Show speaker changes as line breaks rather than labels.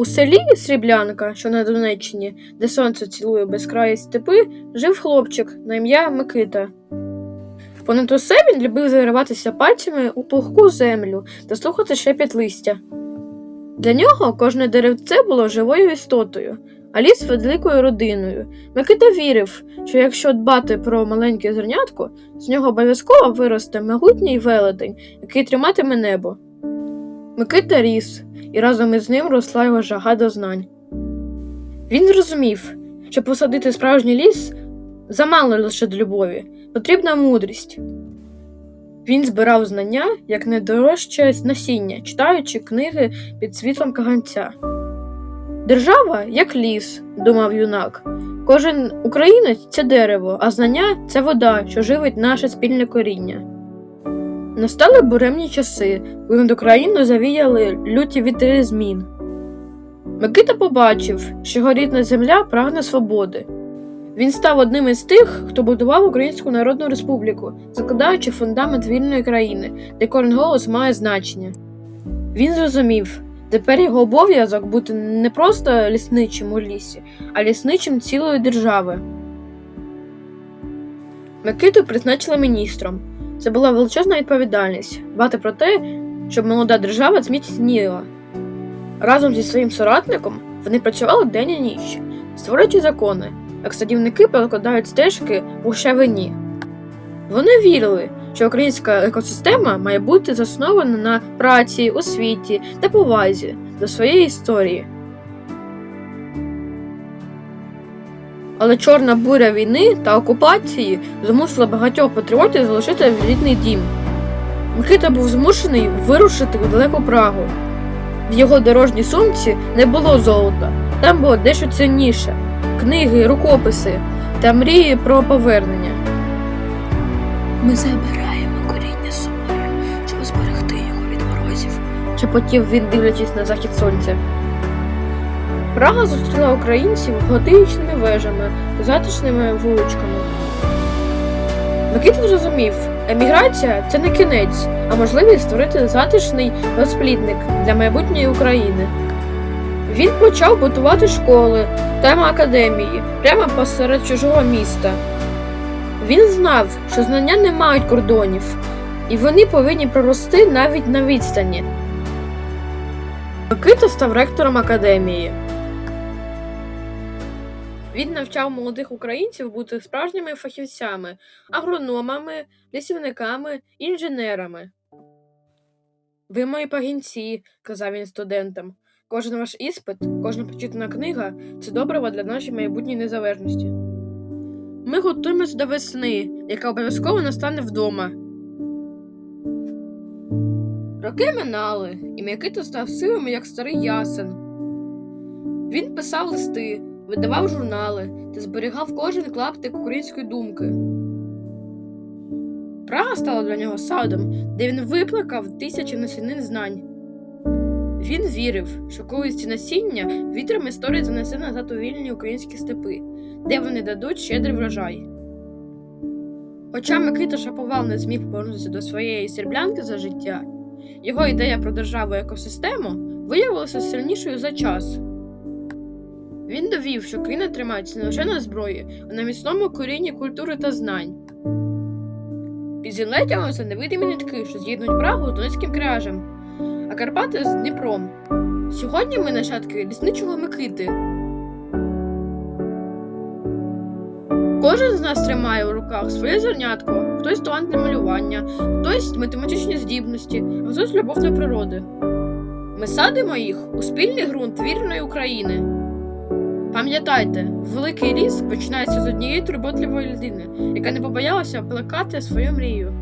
У селі Сріблянка, що на Донеччині, де сонце цілує безкраї степи, жив хлопчик на ім'я Микита. Понад усе він любив зариватися пальцями у пухку землю та слухати шепіт листя. Для нього кожне деревце було живою істотою, а ліс великою родиною. Микита вірив, що якщо дбати про маленьке зернятко, з нього обов'язково виросте могутній велетень, який триматиме небо. Микита ріс, і разом із ним росла його жага до знань. Він зрозумів, що посадити справжній ліс замало лише до любові, потрібна мудрість. Він збирав знання як найдорожче насіння, читаючи книги під світлом каганця. Держава як ліс, думав юнак. Кожен українець це дерево, а знання це вода, що живить наше спільне коріння. Настали буремні часи, коли над Україною завіяли люті вітри змін. Микита побачив, що його рідна земля прагне свободи. Він став одним із тих, хто будував Українську Народну Республіку, закладаючи фундамент вільної країни, де кожен голос має значення. Він зрозумів, тепер його обов'язок бути не просто лісничим у лісі, а лісничим цілої держави. Микиту призначили міністром. Це була величезна відповідальність дбати про те, щоб молода держава зміцніла. Разом зі своїм соратником вони працювали день і ніч, створюючи закони, як садівники перекладають стежки в ущавині. Вони вірили, що українська екосистема має бути заснована на праці, освіті та повазі до своєї історії. Але чорна буря війни та окупації змусила багатьох патріотів залишити рідний дім. Микита був змушений вирушити у далеку Прагу. В його дорожній сумці не було золота, там було дещо цінніше книги, рукописи та мрії про повернення.
Ми забираємо коріння з собою, щоб зберегти його від морозів.
шепотів він, дивлячись на захід сонця. Прага зустріла українців готичними вежами, затишними вуличками. Микита зрозумів, еміграція це не кінець, а можливість створити затишний розплідник для майбутньої України. Він почав будувати школи та академії прямо посеред чужого міста. Він знав, що знання не мають кордонів, і вони повинні прорости навіть на відстані. Микита став ректором академії. Він навчав молодих українців бути справжніми фахівцями, агрономами, лісівниками, інженерами. Ви мої пагінці, казав він студентам. Кожен ваш іспит, кожна прочитана книга це добриво для нашої майбутньої незалежності. Ми готуємося до весни, яка обов'язково настане вдома. Роки минали, і Микита став сивим, як старий ясен. Він писав листи, видавав журнали та зберігав кожен клаптик української думки. Прага стала для нього садом, де він виплакав тисячі насінин знань. Він вірив, що колись ці насіння вітром історії занесе назад у вільні українські степи, де вони дадуть щедрий врожай. Хоча Микита Шаповал не зміг повернутися до своєї серблянки за життя, його ідея про державу екосистему виявилася сильнішою за час. Він довів, що країна тримається не лише на зброї, а на міцному корінні культури та знань. Під землею тягнуться невидимі нитки, що з'єднують Прагу з Донецьким кряжем, а Карпати з Дніпром. Сьогодні ми нащадки лісничого Микити. Кожен з нас тримає у руках своє зернятко, хтось талант для малювання, хтось математичні здібності, а хтось любов до природи. Ми садимо їх у спільний ґрунт вірної України. Пам'ятайте, великий ліс починається з однієї турботливої людини, яка не побоялася плекати свою мрію.